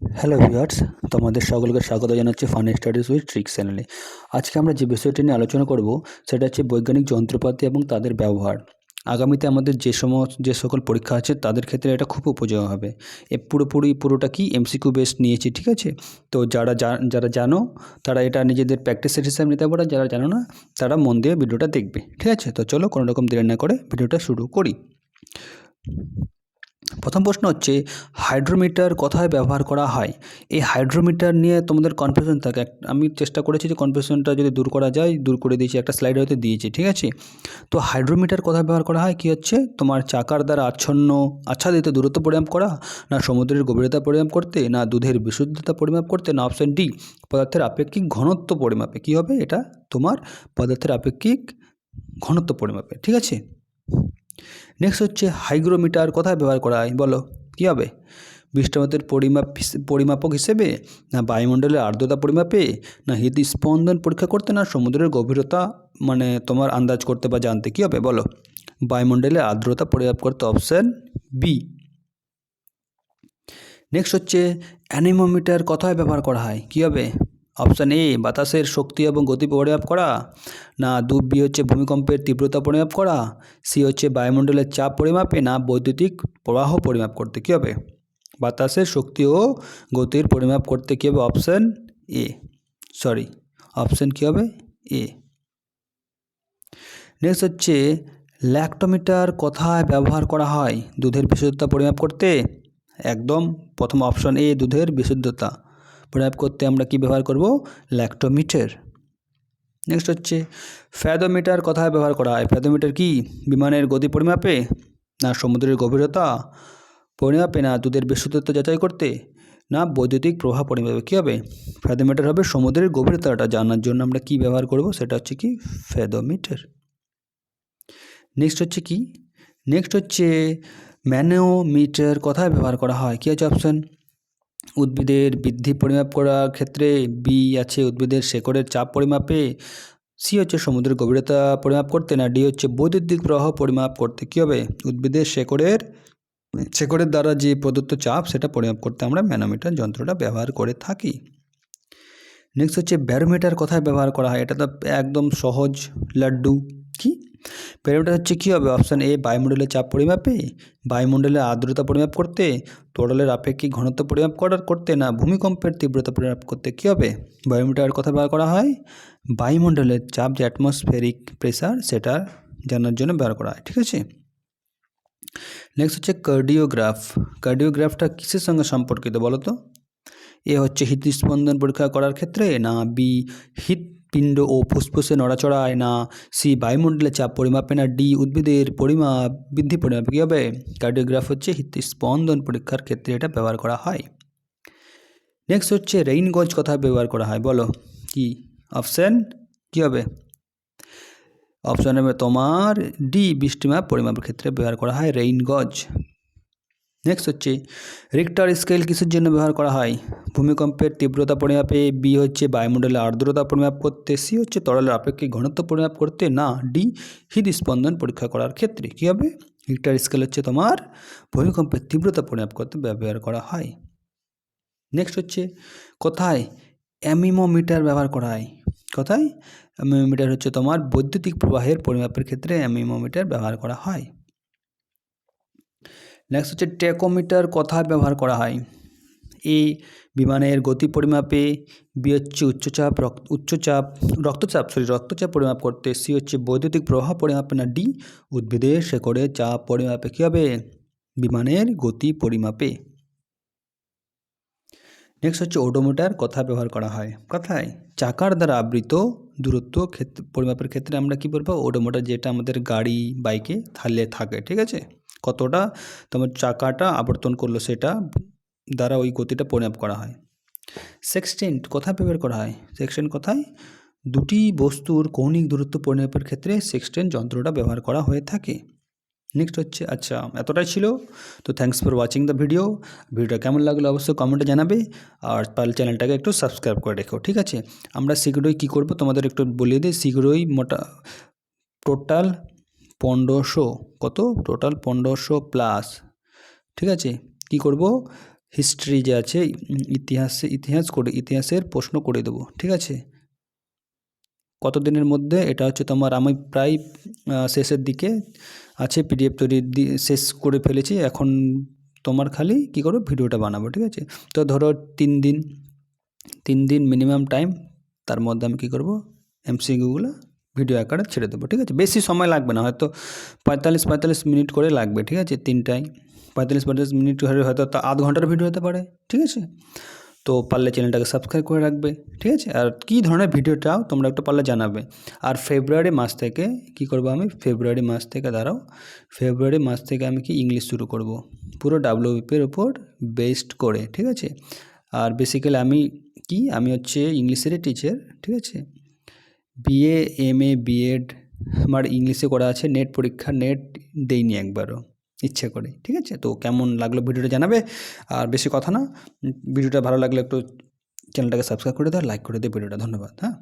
Hello viewers তোমাদের সকলকে স্বাগত জানাচ্ছি ফান স্টাডিজ উইথ ট্রিক্স চ্যানেলে আজকে আমরা যে বিষয়টি নিয়ে আলোচনা করব, সেটা হচ্ছে বৈজ্ঞানিক যন্ত্রপাতি এবং তাদের ব্যবহার। আগামীতে আমাদের যে সমস্ত, যে সকল পরীক্ষা আছে, তাদের ক্ষেত্রে এটা খুব উপযোগী হবে। এ পুরোপুরি, পুরোটা কি এমসিকিউ বেস্ট নিয়েছি, ঠিক আছে? তো যারা যারা জানো, তারা এটা নিজেদের প্র্যাকটিসের হিসাবে নিতে পারে যারা জানো না, তারা মন দিয়ে ভিডিওটা দেখবে, ঠিক আছে? তো চলো কোনো রকম দেরি না করে ভিডিওটা শুরু করি। প্রথম প্রশ্ন হচ্ছে, হাইড্রোমিটার কোথায় ব্যবহার করা হয়? এই হাইড্রোমিটার নিয়ে তোমাদের কনফিউশন থাকে। আমি চেষ্টা করেছি যে কনফিউশনটা যদি দূর করা যায়, দূর করে দিয়েছি, একটা স্লাইড হয়তো দিয়েছি, ঠিক আছে? তো হাইড্রোমিটার কোথায় ব্যবহার করা হয়? কী হচ্ছে? তোমার চাকার দ্বারা আচ্ছন্ন, আচ্ছাদিত দূরত্ব পরিমাপ করা, না সমুদ্রের গভীরতা পরিমাপ করতে, না দুধের বিশুদ্ধতা পরিমাপ করতে, না অপশান ডি পদার্থের আপেক্ষিক ঘনত্ব পরিমাপে। কী হবে? এটা তোমার পদার্থের আপেক্ষিক ঘনত্ব পরিমাপে, ঠিক আছে? নেক্সট হচ্ছে হাইগ্রোমিটার কোথায় ব্যবহার করা হয়? বলো, কী হবে? বৃষ্টিপাতের পরিমাপ পরিমাপক হিসেবে? না বায়ুমণ্ডলের আর্দ্রতা পরিমাপে? না হৃদস্পন্দন পরীক্ষা করতে? না সমুদ্রের গভীরতা? মানে তোমার আন্দাজ করতে বা জানতে কী হবে? বলো। বায়ুমণ্ডলের আর্দ্রতা পরিমাপ করতে অপশান বি নেক্সট হচ্ছে অ্যানিমোমিটার কোথায় ব্যবহার করা হয়? কী হবে? অপশান এ, বাতাসের শক্তি এবং গতি পরিমাপ করা। না দু বি হচ্ছে ভূমিকম্পের তীব্রতা পরিমাপ করা। সি হচ্ছে বায়ুমণ্ডলের চাপ পরিমাপে, না, বৈদ্যুতিক প্রবাহ পরিমাপ করতে কী হবে? বাতাসের শক্তি ও গতির পরিমাপ করতে কী হবে? অপশান এ, সরি, অপশান কী হবে? এ। নেক্সট হচ্ছে, ল্যাক্টোমিটার কোথায় ব্যবহার করা হয়? দুধের বিশুদ্ধতা পরিমাপ করতে? একদম, প্রথম অপশন এ, দুধের বিশুদ্ধতা। পরিমাপ করতে আমরা কি ব্যবহার করব? ল্যাক্টোমিটার নেক্সট হচ্ছে ফ্যাদোমিটার কথায় ব্যবহার করা হয়? ফ্যাদোমিটার কি? বিমানের গতি পরিমাপে না সমুদ্রের গভীরতা পরিমাপে না দুধের বিশুদ্ধতা যাচাই করতে না বৈদ্যুতিক প্রভাব পরিমাপে? কী হবে? ফ্যাদোমিটার হবে সমুদ্রের গভীরতাটা। জানার জন্য আমরা কি ব্যবহার করব? সেটা হচ্ছে কি? ফ্যাদোমিটার নেক্সট হচ্ছে কি? নেক্সট হচ্ছে ম্যানোমিটার কথায় ব্যবহার করা হয়? কী আছে অপশান উদ্ভিদের বৃদ্ধি পরিমাপ করার ক্ষেত্রে বি আছে উদ্ভিদের শেকড়ের চাপ পরিমাপে সি হচ্ছে সমুদ্রের গভীরতা পরিমাপ করতে না ডি হচ্ছে বৈদ্যুতিক প্রবাহ পরিমাপ করতে। কী হবে? উদ্ভিদের শেকড়ের শেকড়ের দ্বারা যে প্রদত্ত চাপ সেটা পরিমাপ করতে আমরা ম্যানোমিটার যন্ত্রটা ব্যবহার করে থাকি। নেক্সট হচ্ছে ব্যারোমিটার কোথায় ব্যবহার করা হয়? এটা তো একদম সহজ লাড্ডু। কি? ব্যারোমিটার হচ্ছে কী হবে? অপশান এ বায়ুমণ্ডলের চাপ পরিমাপে বায়ুমণ্ডলের আর্দ্রতা পরিমাপ করতে তরলের আপেক্ষিক ঘনত্ব পরিমাপ করার করতে না ভূমিকম্পের তীব্রতা পরিমাপ করতে কী হবে? বায়ুমিটার কথা ব্যবহার করা হয়। বায়ুমণ্ডলের চাপ যে অ্যাটমসফেরিক প্রেসার সেটা জানার জন্য ব্যবহার করা হয়, ঠিক আছে? নেক্সট হচ্ছে কার্ডিওগ্রাফ কার্ডিওগ্রাফটা কিসের সঙ্গে সম্পর্কিত বলো তো এ হচ্ছে হৃদস্পন্দন পরীক্ষা করার ক্ষেত্রে না বি হৃৎপিণ্ড ও ফুসফুসে নড়াচড়ায় না, সি বায়ুমণ্ডলের চাপ, পরিমাপে না, ডি উদ্ভিদের পরিমাপ, বৃদ্ধি পরিমাপে কী হবে কার্ডিওগ্রাফ হচ্ছে হৃদস্পন্দন পরীক্ষার ক্ষেত্রে এটা ব্যবহার করা হয়। নেক্সট হচ্ছে রেইন গজ কোথায় ব্যবহার করা হয়, বলো। কি? অপশান কী হবে? অপশান তোমার ডি বৃষ্টিমাপ পরিমাপের ক্ষেত্রে ব্যবহার করা হয় রেইন গজ নেক্সট হচ্ছে রিক্টার স্কেল কিসের জন্য ব্যবহার করা হয়? ভূমিকম্পের তীব্রতা পরিমাপে বি হচ্ছে বায়ুমণ্ডলের আর্দ্রতা পরিমাপ করতে সি হচ্ছে তরলের আপেক্ষিক ঘনত্ব পরিমাপ করতে, না ডি হৃদস্পন্দন পরীক্ষা করার ক্ষেত্রে। কী হবে? রিক্টার স্কেল হচ্ছে তোমার ভূমিকম্পের তীব্রতা পরিমাপ করতে ব্যবহার করা হয়। নেক্সট হচ্ছে, কোথায় অ্যামিমোমিটার ব্যবহার করা হয়? কোথায়? অ্যামিমোমিটার হচ্ছে তোমার বৈদ্যুতিক প্রবাহের পরিমাপের ক্ষেত্রে অ্যামিমোমিটার ব্যবহার করা হয়। নেক্সট হচ্ছে টেকোমিটার কথা ব্যবহার করা হয়। এ, বিমানের গতি পরিমাপে, বি হচ্ছে উচ্চচাপ রক্ত উচ্চচাপ, রক্তচাপ সরি রক্তচাপ পরিমাপ করতে, সি হচ্ছে বৈদ্যুতিক প্রবাহ পরিমাপে না ডি, উদ্ভিদের শেকড়ে চাপ পরিমাপে কী হবে? বিমানের গতি পরিমাপে। নেক্সট হচ্ছে ওডোমিটার কথা ব্যবহার করা হয়। কথায়, চাকার দ্বারা আবৃত দূরত্ব ক্ষেত্রে পরিমাপের ক্ষেত্রে আমরা কী বলব? ওডোমিটার যেটা আমাদের গাড়ি, বাইকে থালে থাকে, ঠিক আছে? কতটা তোমার চাকাটা আবর্তন করল সেটা দ্বারা ওই গতিটা পরিমাপ করা হয়। সেক্সটেন্ট কোথায় ব্যবহার করা হয়? সেক্সটেন্ট কোথায়? দুটি বস্তুর কৌণিক দূরত্ব পরিমাপের ক্ষেত্রে সেক্সটেন্ট যন্ত্রটা ব্যবহার করা হয়ে থাকে। নেক্সট হচ্ছে আচ্ছা এতটাই ছিল। তো thanks for watching the video ভিডিওটা কেমন লাগল অবশ্যই কমেন্টে জানাবে। আর পারলে চ্যানেলটাকে একটু সাবস্ক্রাইব করে রেখো, ঠিক আছে? আমরা শীঘ্রই কী করব তোমাদের একটু বলিয়ে দিই। শীঘ্রই মোটা টোটাল পনেরোশো, কত? টোটাল পনেরোশো প্লাস ঠিক আছে? কি করব? হিস্ট্রি যে আছে, ইতিহাসে, ইতিহাস করে, ইতিহাসের প্রশ্ন করে দেবো, ঠিক আছে? কত দিনের মধ্যে? এটা হচ্ছে তোমার, আমি প্রায় শেষের দিকে আছে পিডিএফ তৈরি শেষ করে ফেলেছি, এখন তোমার খালি কী করো ভিডিওটা বানাবো, ঠিক আছে? তো ধরো তিন দিন তিন দিন মিনিমাম টাইম তার মধ্যে আমি কী করব? এমসিকিউগুলো ভিডিও আকারে ছেড়ে দেবো, ঠিক আছে? বেশি সময় লাগবে না, হয়তো পঁয়তাল্লিশ পঁয়তাল্লিশ মিনিট করে লাগবে, ঠিক আছে, তিনটায়। পঁয়তাল্লিশ পঁয়তাল্লিশ মিনিট হয়তো তা আধ ঘণ্টার ভিডিও হতে পারে, ঠিক আছে? তো পারলে চ্যানেলটাকে সাবস্ক্রাইব করে রাখবে, ঠিক আছে? আর কী ধরনের ভিডিও চাও তোমরা একটু পারলে জানাবে। আর ফেব্রুয়ারি মাস থেকে কি করব আমি? ফেব্রুয়ারি মাস থেকে, দাঁড়াও। ফেব্রুয়ারি মাস থেকে আমি কি ইংলিশ শুরু করব? পুরো ডাব্লিউপির ওপর বেসড করে, ঠিক আছে? আর বেসিক্যালি আমি কি? আমি হচ্ছে ইংলিশেরই টিচার ঠিক আছে? বিএ এম এ বিএড আমার ইংলিশে করা আছে নেট পরীক্ষা নেট দেইনি একবারও, ইচ্ছে করে, ঠিক আছে? তো কেমন লাগল ভিডিওটা জানাবে? আর বেশি কথা না, ভিডিওটা ভালো লাগলে একটু চ্যানেলটাকে সাবস্ক্রাইব করে দাও লাইক করে দিও ভিডিওটা, ধন্যবাদ হ্যাঁ?